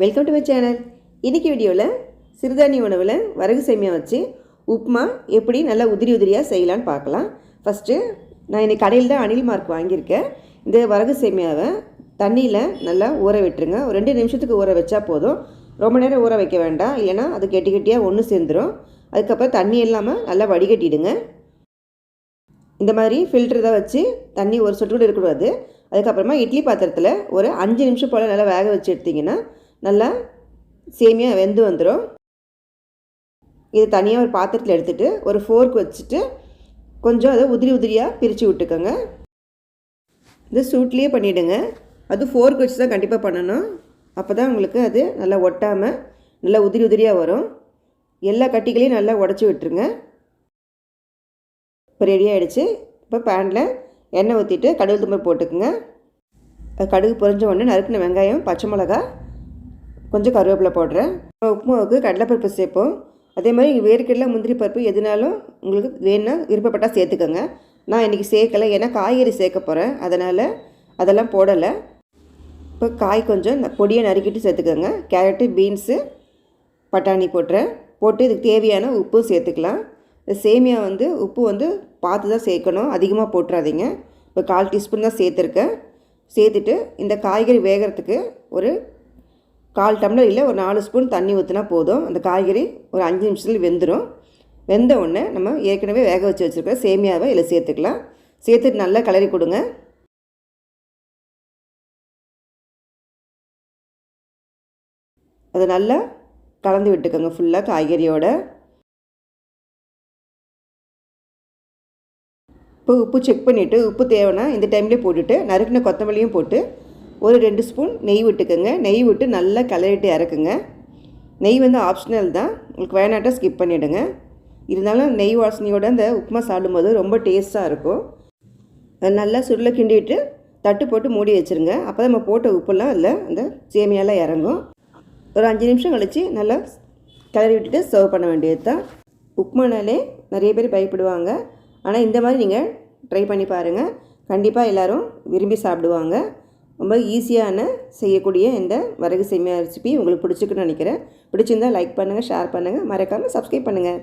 Welcome to my channel இன்றைக்கி வீடியோவில் சிறுதானிய உணவில் வரகு சேமியா வச்சு உப்புமா எப்படி நல்லா உதிரி உதிரியாக செய்யலான்னு பார்க்கலாம். ஃபஸ்ட்டு நான் இன்றைக்கி கடையில் தான் அணில் மார்க் வாங்கியிருக்கேன். இந்த வரகு சேமியாவை தண்ணியில் நல்லா ஊற விட்டுருங்க. ஒரு ரெண்டு நிமிஷத்துக்கு ஊற வச்சா போதும். ரொம்ப நேரம் ஊற வைக்க வேண்டாம். இல்லைனா அது கெட்டி கெட்டியாக ஒன்று சேர்ந்துடும் அதுக்கப்புறம் தண்ணி இல்லாமல் நல்லா வடிகட்டிடுங்க. இந்த மாதிரி ஃபில்டர் தான் வச்சு தண்ணி ஒரு சொட்டு கூட இருக்கக்கூடாது. அதுக்கப்புறமா இட்லி பாத்திரத்தில் ஒரு அஞ்சு நிமிஷம் போல் நல்லா வேக வச்சு எடுத்திங்கன்னா நல்லா சேமியா வெந்து வந்துடும் இது தனியாக ஒரு பாத்திரத்தில் எடுத்துகிட்டு ஒரு ஃபோர்க் வச்சுட்டு கொஞ்சம் அதை உதிரி உதிரியாக பிரித்து விட்டுக்கோங்க. இது சூட்லேயே பண்ணிவிடுங்க அது ஃபோர்க் வச்சு தான் கண்டிப்பாக பண்ணணும். அப்போ தான் உங்களுக்கு அது நல்லா ஒட்டாமல் நல்லா உதிரி உதிரியாக வரும். எல்லா கட்டிகளையும் நல்லா உடச்சி விட்டுருங்க. இப்போ ரெடி ஆகிடுச்சு இப்போ பேனில் எண்ணெய் ஊற்றிட்டு கடுகு தும்பல் போட்டுக்குங்க. கடுகு பொறிஞ்ச உடனே நறுக்கின வெங்காயம் பச்சை மிளகா கொஞ்சம் கருவேப்பிலை போடுறேன் உப்புமாவுக்கு கடலைப்பருப்பு சேர்ப்போம். அதே மாதிரி வேர்க்கடலை முந்திரி பருப்பு எதுனாலும் உங்களுக்கு வேணும்னா விருப்பப்பட்டால் சேர்த்துக்கோங்க. நான் இன்றைக்கி சேர்க்கலை ஏன்னா காய்கறி சேர்க்க போகிறேன் அதனால் அதெல்லாம் போடலை. இப்போ காய் கொஞ்சம் பொடியை நறுக்கிட்டு சேர்த்துக்கோங்க. கேரட்டு பீன்ஸு பட்டாணி போட்டுறேன். போட்டு இதுக்கு தேவையான உப்பு சேர்த்துக்கலாம். இந்த சேமியா வந்து உப்பு வந்து பார்த்து தான் சேர்க்கணும். அதிகமாக போட்டுறாதீங்க. இப்போ கால் டீஸ்பூன் தான் சேர்த்துருக்கேன். சேர்த்துட்டு இந்த காய்கறி வேகிறதுக்கு ஒரு கால் டம்ளர் இல்லை ஒரு நாலு ஸ்பூன் தண்ணி ஊற்றினா போதும். அந்த காய்கறி ஒரு அஞ்சு நிமிஷத்தில் வெந்துடும் வெந்த உடனே நம்ம ஏற்கனவே வேக வச்சு வச்சுருக்க சேமியாவை இதில் சேர்த்துக்கலாம். சேர்த்துட்டு நல்லா கிளறி கொடுங்க. அதை நல்லா கலந்து விட்டுக்கோங்க ஃபுல்லாக காய்கறியோட. இப்போ உப்பு செக் பண்ணிவிட்டு உப்பு தேவைன்னா இந்த டைம்லேயே போட்டுவிட்டு நறுக்கின கொத்தமல்லியும் போட்டு ஒரு ரெண்டு ஸ்பூன் நெய் விட்டுக்கோங்க. நெய் விட்டு நல்லா கிளறிட்டு இறக்குங்க. நெய் வந்து ஆப்ஷனல் தான். உங்களுக்கு வேணாட்டா ஸ்கிப் பண்ணிவிடுங்க இருந்தாலும் நெய் வாசனையோட அந்த உப்புமா சாப்பிடும்போது ரொம்ப டேஸ்ட்டாக இருக்கும். அது நல்லா சுருளை கிண்டிவிட்டு தட்டு போட்டு மூடி வச்சுருங்க. அப்போ தான் நம்ம போட்ட உப்புலாம் அதில் அந்த சேமியாலாம் இறங்கும். ஒரு அஞ்சு நிமிஷம் கழித்து நல்லா கிளறி விட்டுட்டு சர்வ் பண்ண வேண்டியது தான் உப்புமானாலே நிறைய பேர் பயப்படுவாங்க. ஆனால் இந்த மாதிரி நீங்கள் ட்ரை பண்ணி பாருங்கள் கண்டிப்பாக எல்லோரும் விரும்பி சாப்பிடுவாங்க. ரொம்ப ஈஸியான செய்யக்கூடிய இந்த வரகு சேமியா ரெசிபி உங்களுக்கு பிடிச்சிருக்குன்னு நினைக்கிறேன். பிடிச்சிருந்தா லைக் பண்ணுங்கள் ஷேர் பண்ணுங்கள் மறக்காமல் சப்ஸ்கிரைப் பண்ணுங்கள்